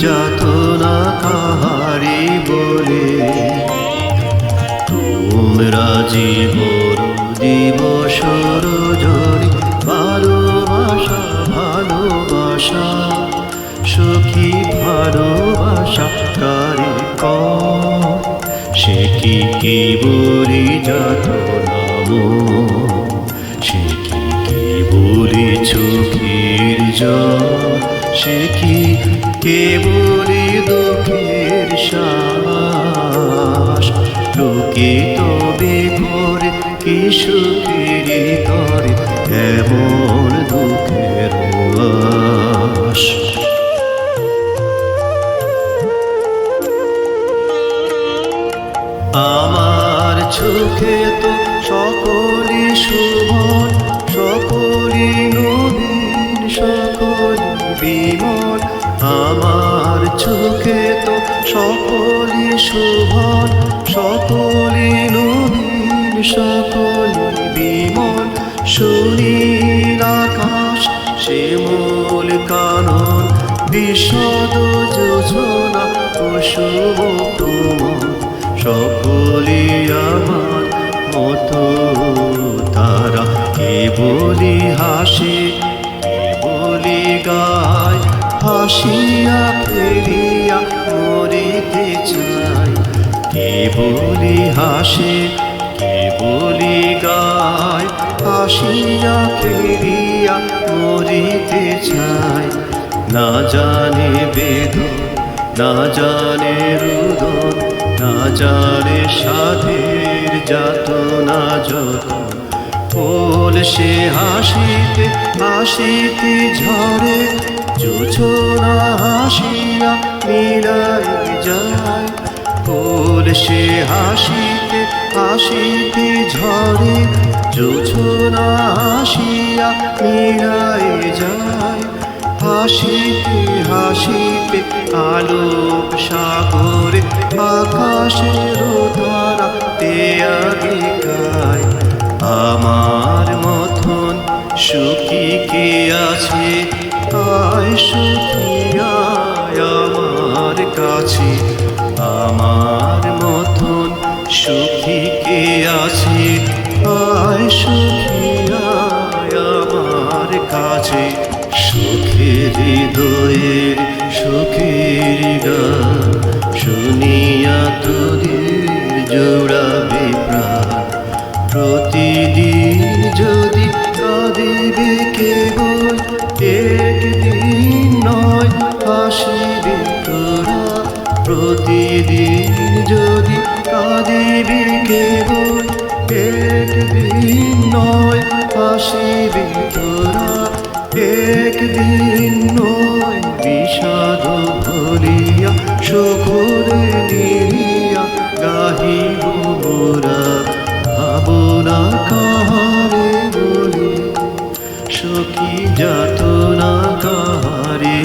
সখী যাত না কাহারে বলে তোমরা জীবন দিবস রজনী ভালোবাসা ভালোবাসা, সখী, ভালোবাসা, কারে কর সে কি কি বলি যত সে কি কি বলি চোখের জল? সে কি কে বলি দুঃখের শ্বাস? লোকে তবে করে কি সুখের করে এমন দুঃখের আমার চোখে তো সকলই শুভন সকলই নবীন, সকলই বিমল। আমার চোখে তো সকলই শুভন, সকলই নবীন, সকলই বিমল। সুনীল আকাশ শ্যামল কানন বিশদ যোজনা, কুসুম তুমন সকলে আমার মতো তারা কে বলি হাসে হাসিয়া ফেরিয়া মরিতে চাই। কে বলি হাসে, কে বলি গায়। হাসিয়া ফেরিয়া মরিতে চাই। না জানে বেদন না জানে রুদন না জানে সাধের যাত না যত। ফুল সে হাসিতে হাসিতে ঝরে সে হাসিতে হাসিতে ঝরে, জোছনা হাসিয়া মিলাই যায়। হাসিতে হাসিতে আলোক সাগরে, আকাশের তারা তেয়াগে গায়। আমার মতন সুখী কে আছে? আয় সুখী আয় আমার কাছে। আমার সুখী কে আছে? আয় সুখী আমার কাছে। সুখের হৃদয়ের সুখের গান শুনিয়া তোদের জোড়াবে প্রাণ। প্রতিদিন নয় হাসিবে তোরা একদিন নয়, বিষাদ ভরিয়া সকলে নিরিয়া, গাহিব মোরা। ভাবনা কাহারে বলে? সখী যাত না কাহারে